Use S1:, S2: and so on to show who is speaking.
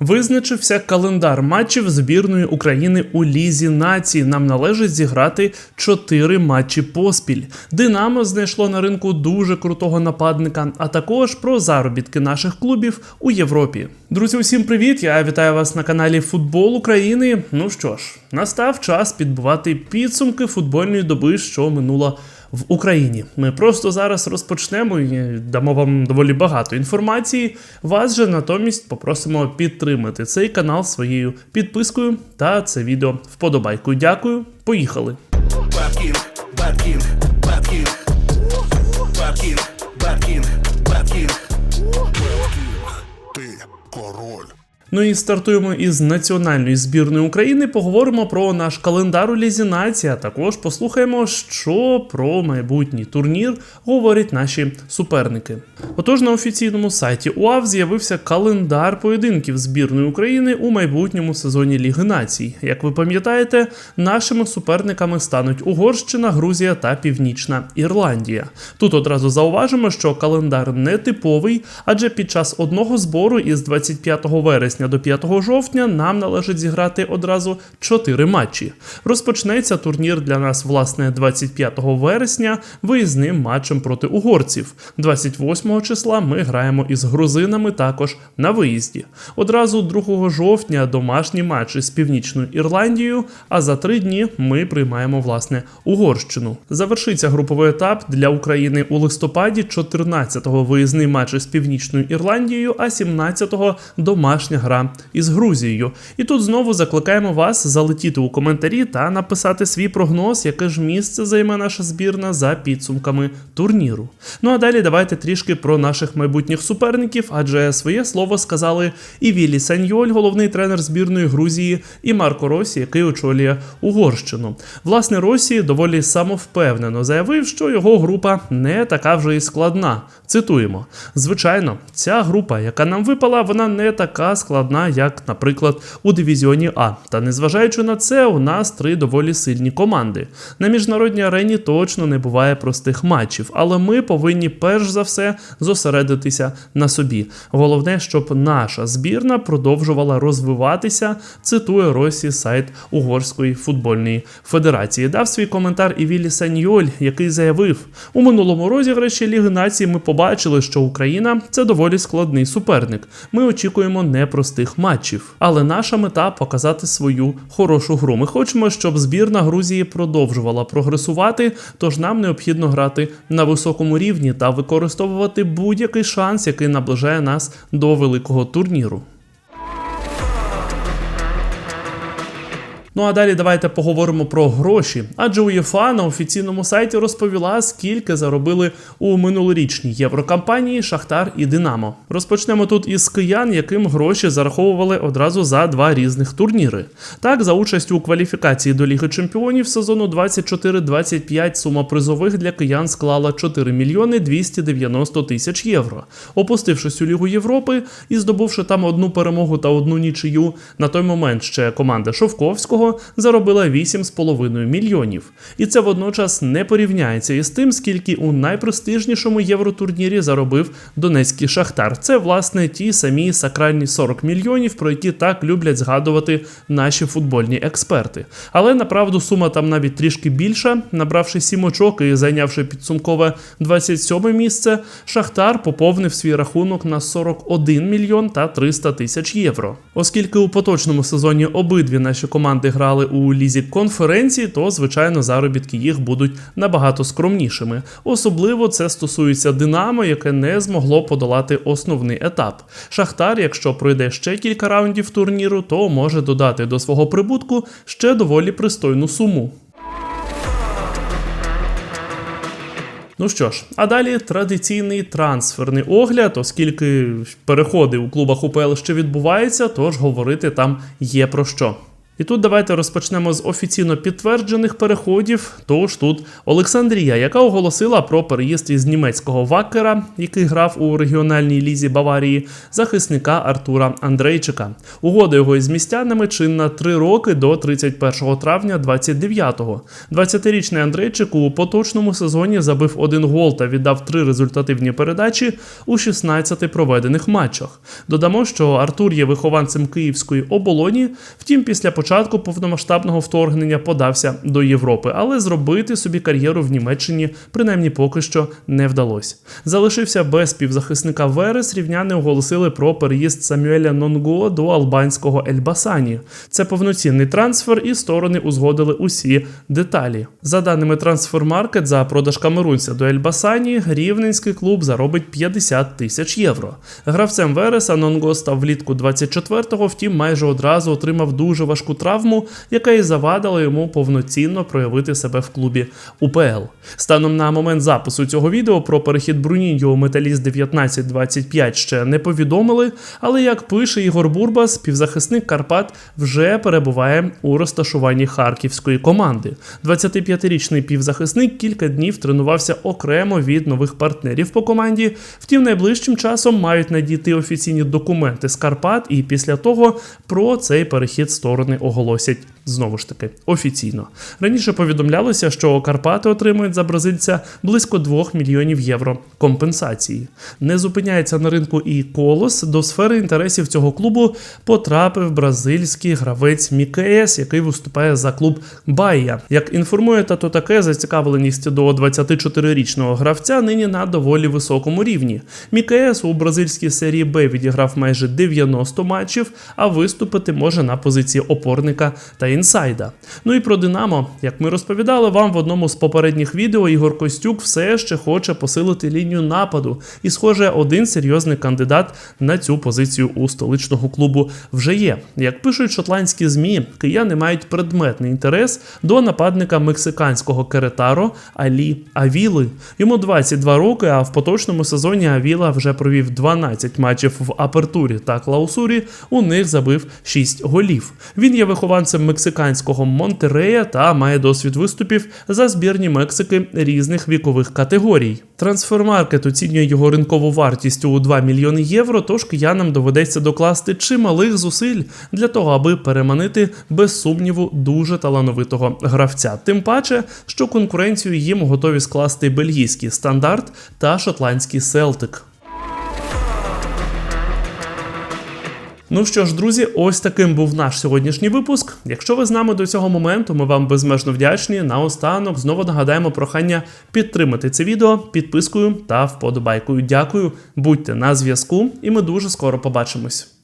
S1: Визначився календар матчів збірної України у Лізі націй. Нам належить зіграти чотири матчі поспіль. Динамо знайшло на ринку дуже крутого нападника, а також про заробітки наших клубів у Європі. Друзі, усім привіт! Я вітаю вас на каналі Футбол України. Ну що ж, настав час підбивати підсумки футбольної доби, що минула в Україні. Ми просто зараз розпочнемо і дамо вам доволі багато інформації. Вас же натомість попросимо підтримати цей канал своєю підпискою та це відео вподобайкою. Дякую, поїхали!
S2: Бабкінг, бабкінг. Бабкінг, бабкінг, бабкінг.
S3: Ти король.
S1: Ну і стартуємо із національної збірної України. Поговоримо про наш календар у Лізі нації, а також послухаємо, що про майбутній турнір говорять наші суперники. Отож, на офіційному сайті УАВ з'явився календар поєдинків збірної України у майбутньому сезоні Ліги націй. Як ви пам'ятаєте, нашими суперниками стануть Угорщина, Грузія та Північна Ірландія. Тут одразу зауважимо, що календар не типовий, адже під час одного збору із 25 вересня до 5 жовтня нам належить зіграти одразу 4 матчі. Розпочнеться турнір для нас власне 25 вересня виїзним матчем проти угорців. 28 числа ми граємо із грузинами також на виїзді. Одразу 2 жовтня домашні матчі з Північною Ірландією, а за три дні ми приймаємо власне Угорщину. Завершиться груповий етап для України у листопаді 14-го виїзний матч з Північною Ірландією, а 17-го домашня гра із Грузією. І тут знову закликаємо вас залетіти у коментарі та написати свій прогноз, яке ж місце займе наша збірна за підсумками турніру. Ну а далі давайте трішки про наших майбутніх суперників, адже своє слово сказали і Вілі Саньоль, головний тренер збірної Грузії, і Марко Росі, який очолює Угорщину. Власне, Росі доволі самовпевнено заявив, що його група не така вже і складна. Цитуємо: звичайно, ця група, яка нам випала, вона не така складна, як, наприклад, у дивізіоні А. Та незважаючи на це, у нас три доволі сильні команди. На міжнародній арені точно не буває простих матчів, але ми повинні перш за все зосередитися на собі. Головне, щоб наша збірна продовжувала розвиватися. Цитує Росі сайт Угорської футбольної федерації. Дав свій коментар і Вілі Саньоль, який заявив: у минулому розіграші Ліги націй ми побачили, що Україна це доволі складний суперник. Ми очікуємо непростих матчів. Але наша мета показати свою хорошу гру. Ми хочемо, щоб збірна Грузії продовжувала прогресувати, тож нам необхідно грати на високому рівні та використовувати будь-який шанс, який наближає нас до великого турніру. Ну а далі давайте поговоримо про гроші. Адже УЄФА на офіційному сайті розповіла, скільки заробили у минулорічній єврокампанії Шахтар і Динамо. Розпочнемо тут із киян, яким гроші зараховували одразу за два різних турніри. Так, за участь у кваліфікації до Ліги Чемпіонів сезону 24-25 сума призових для киян склала 4 мільйони 290 тисяч євро. Опустившись у Лігу Європи і здобувши там одну перемогу та одну нічию, на той момент ще команда Шовковського заробила 8,5 мільйонів. І це водночас не порівняється із тим, скільки у найпрестижнішому євротурнірі заробив Донецький Шахтар. Це власне ті самі сакральні 40 мільйонів, про які так люблять згадувати наші футбольні експерти. Але направду сума там навіть трішки більша, набравши 7 очок і зайнявши підсумкове 27 місце, Шахтар поповнив свій рахунок на 41 мільйон та 300 тисяч євро. Оскільки у поточному сезоні обидві наші команди грали у лізі конференції, то звичайно заробітки їх будуть набагато скромнішими. Особливо це стосується Динамо, яке не змогло подолати основний етап. Шахтар, якщо пройде ще кілька раундів турніру, то може додати до свого прибутку ще доволі пристойну суму. Ну що ж, а далі традиційний трансферний огляд, оскільки переходи у клубах УПЛ ще відбуваються, тож говорити там є про що. І тут давайте розпочнемо з офіційно підтверджених переходів. Тож тут Олександрія, яка оголосила про переїзд із німецького Вакера, який грав у регіональній лізі Баварії, захисника Артура Андрейчика. Угода його із містянами чинна 3 роки до 31 травня 29-го. 20-річний Андрейчик у поточному сезоні забив один гол та віддав три результативні передачі у 16 проведених матчах. Додамо, що Артур є вихованцем Київської оболоні. Втім, після початку повномасштабного вторгнення подався до Європи, але зробити собі кар'єру в Німеччині принаймні поки що не вдалося. Залишився без півзахисника Верес. Рівняни оголосили про переїзд Самюеля Нонго до албанського Ельбасані. Це повноцінний трансфер, і сторони узгодили усі деталі. За даними Трансфермаркет, за продаж камерунця до Ельбасані рівненський клуб заробить 50 тисяч євро. Гравцем Вереса Нонго став влітку 24-го, втім майже одразу отримав дуже важку травму, яка і завадила йому повноцінно проявити себе в клубі УПЛ. Станом на момент запису цього відео про перехід Бруніньо у Металіст 1925 ще не повідомили, але як пише Ігор Бурбас, півзахисник Карпат вже перебуває у розташуванні харківської команди. 25-річний півзахисник кілька днів тренувався окремо від нових партнерів по команді. Втім, найближчим часом мають надійти офіційні документи з Карпат, і після того про цей перехід сторони оголосять знову ж таки офіційно. Раніше повідомлялося, що Карпати отримують за бразильця близько 2 мільйонів євро компенсації. Не зупиняється на ринку і колос. До сфери інтересів цього клубу потрапив бразильський гравець Мікеєс, який виступає за клуб Байя. Як інформує тато таке, зацікавленість до 24-річного гравця нині на доволі високому рівні. Мікеєс у бразильській серії Б відіграв майже 90 матчів, а виступити може на позиції опорника та інсайда. Ну і про Динамо, як ми розповідали вам в одному з попередніх відео, Ігор Костюк все ще хоче посилити лінію нападу. І, схоже, один серйозний кандидат на цю позицію у столичного клубу вже є. Як пишуть шотландські змі, кияни мають предметний інтерес до нападника мексиканського Керетаро Алі Авіли. Йому 22 роки, а в поточному сезоні Авіла вже провів 12 матчів в апертурі та клаусурі. У них забив 6 голів. Він є вихованцем мексиканського Монтерея та має досвід виступів за збірні Мексики різних вікових категорій. Трансфермаркет оцінює його ринкову вартість у 2 мільйони євро, тож киянам доведеться докласти чималих зусиль для того, аби переманити без сумніву дуже талановитого гравця. Тим паче, що конкуренцію їм готові скласти бельгійський стандарт та шотландський Селтик. Ну що ж, друзі, ось таким був наш сьогоднішній випуск. Якщо ви з нами до цього моменту, ми вам безмежно вдячні. Наостанок знову нагадаємо прохання підтримати це відео підпискою та вподобайкою. Дякую, будьте на зв'язку, і ми дуже скоро побачимось.